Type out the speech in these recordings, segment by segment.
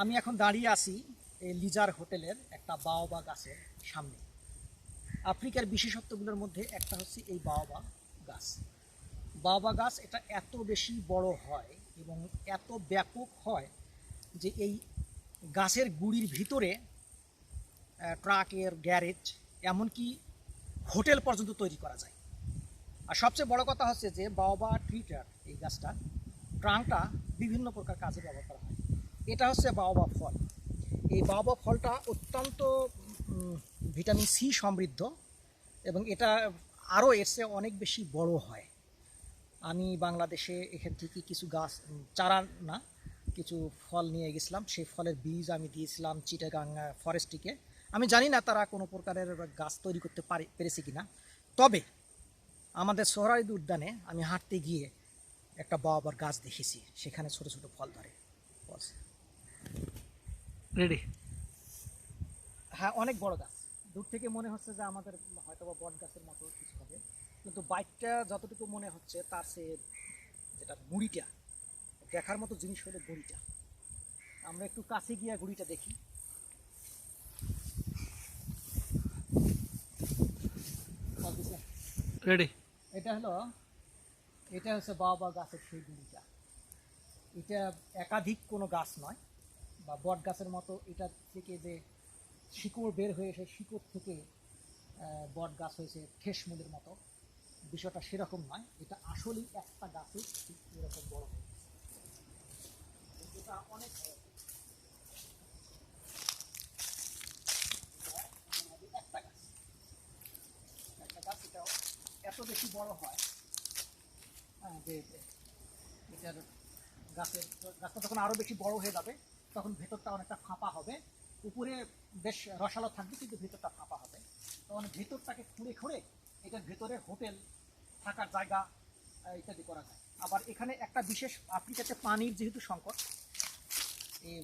আমি এখন দাঁড়িয়ে আছি এই লিজার হোটেলের একটা বাওবা গাছের সামনে। আফ্রিকার বিশেষত্বগুলোর মধ্যে একটা হচ্ছে এই বাওবা গাছ। বাওবা গাছ এটা এত বেশি বড় হয় এবং এত ব্যাপক হয় যে এই গাছের গুড়ির ভিতরে ট্রাকের গ্যারেজ, এমনকি হোটেল পর্যন্ত তৈরি করা যায়। আর সবচেয়ে বড় কথা হচ্ছে যে বাওবা ট্রিটার এই গাছটা ট্রাঙ্কটা বিভিন্ন প্রকার কাজে ব্যবহার করা হয়। এটা হচ্ছে বাওবা ফল। এই বাওবা ফলটা অত্যন্ত ভিটামিন সি সমৃদ্ধ এবং এটা আরও এর অনেক বেশি বড় হয়। আমি বাংলাদেশে এখান থেকে কিছু গাছ চারা না, কিছু ফল নিয়ে গেছিলাম। সেই ফলের বীজ আমি দিয়েছিলাম চিটাগাং ফরেস্টটিকে। আমি জানি না তারা কোনো প্রকারের গাছ তৈরি করতে পারে, পেরেছে কিনা তবে আমাদের সোহরাইদ উদ্যানে আমি হাঁটতে গিয়ে একটা বাবার গাছ দেখেছি। সেখানে ছোট ছোট ফল ধরে। রেডি হ্যাঁ অনেক বড় গাছ। দূর থেকে মনে হচ্ছে যে আমাদের হয়তো বা বট গাছের মতো কিছু হবে। কিন্তু বাইকটা যতটুকু মনে হচ্ছে তার সে যেটা গুড়িটা দেখার মতো জিনিস হলো গুড়িটা। আমরা একটু কাছে গিয়ে গুড়িটা দেখি। রেডি এটা হলো এটা হচ্ছে বাবা গাছের সেই গুড়িটা। এটা একাধিক কোনো গাছ নয়। বা বট গাছের মতো এটা থেকে যে শিকড় বের হয়ে এসে শিকড় থেকে বট গাছ হয়েছে ঠেসমূলের মতো। বিষয়টা সেরকম নয় এটা আসলেই একটা গাছে এরকম বড় হয়ে গেছে। এটা অনেক গাছ। একটা গাছ এত বেশি বড় হয় হ্যাঁ, যে এটার গাছের গাছটা তখন আরও বেশি বড় হয়ে যাবে তখন ভেতরটা অনেকটা ফাঁপা হবে। উপরে বেশ রসালো থাকবে, কিন্তু ভেতরটা ফাঁপা হবে। তখন ভেতরটাকে খুঁড়ে খুঁড়ে এটার ভেতরে হোটেল থাকার জায়গা ইত্যাদি করা যায়। আবার এখানে একটা বিশেষ আফ্রিকাতে পানির যেহেতু সংকট এই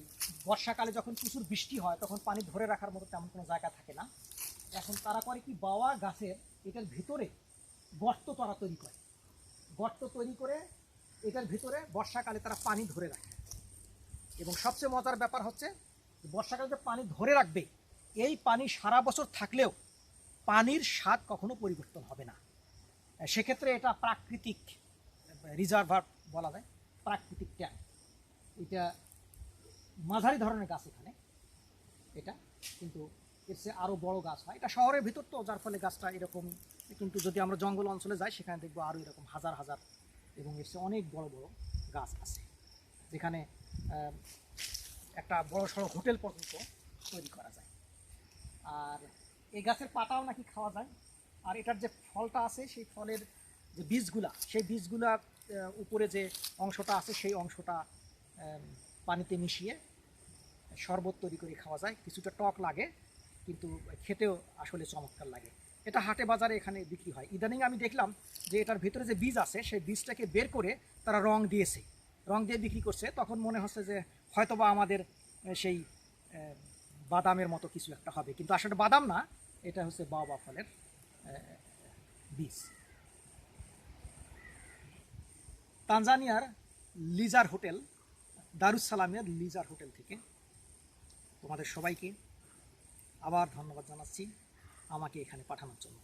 বর্ষাকালে যখন প্রচুর বৃষ্টি হয়, তখন পানি ধরে রাখার মতো তেমন কোনো জায়গা থাকে না। এখন তারা করে কি, বাওয়া গাছের এটার ভিতরে গর্ত তারা তৈরি করে। গর্ত তৈরি করে এটার ভিতরে বর্ষাকালে তারা পানি ধরে রাখে। এবং সবচেয়ে মজার ব্যাপার হচ্ছে বর্ষাকালে যে পানি ধরে রাখবে, এই পানি সারা বছর থাকলেও পানির স্বাদ কখনো পরিবর্তন হবে না। সেক্ষেত্রে এটা প্রাকৃতিক, রিজার্ভার বলা যায়, প্রাকৃতিক ট্যাঙ্ক। এটা মাঝারি ধরনের গাছ এখানে, এটা কিন্তু এর চেয়ে আরও বড় গাছ হয়। এটা শহরের ভিতর তো, যার ফলে গাছটা এরকম, কিন্তু যদি আমরা জঙ্গল অঞ্চলে যাই, সেখানে দেখব আরও এরকম হাজার হাজার এবং এর চেয়ে অনেক বড় বড় গাছ আছে। যেখানে একটা বড় সড়ো হোটেল পর্যন্ত তৈরি করা যায়। আর এই গাছের পাতাও নাকি খাওয়া যায়। আর এটার যে ফলটা আছে, সেই ফলের যে বীজগুলা, সেই বীজগুলা উপরে যে অংশটা আছে, সেই অংশটা পানিতে মিশিয়ে শরবত তৈরি করে খাওয়া যায়। কিছুটা টক লাগে, কিন্তু খেতেও আসলে চমৎকার লাগে। এটা হাটে বাজারে এখানে বিক্রি হয়। ইদানিং আমি দেখলাম যে এটার ভিতরে যে বীজ আছে, সেই বীজটাকে বের করে তারা রং দিয়েছে। রং দিয়ে বিক্রি করছে, তখন মনে হচ্ছে যে হয়তোবা আমাদের সেই বাদামের মতো কিছু একটা হবে। কিন্তু আসলে বাদাম না, এটা হচ্ছে বাবা ফলের বীজ। তানজানিয়ার লিজার হোটেল দারুসালামের লিজার হোটেল থেকে তোমাদের সবাইকে আবার ধন্যবাদ জানাচ্ছি, আমাকে এখানে পাঠানোর জন্য।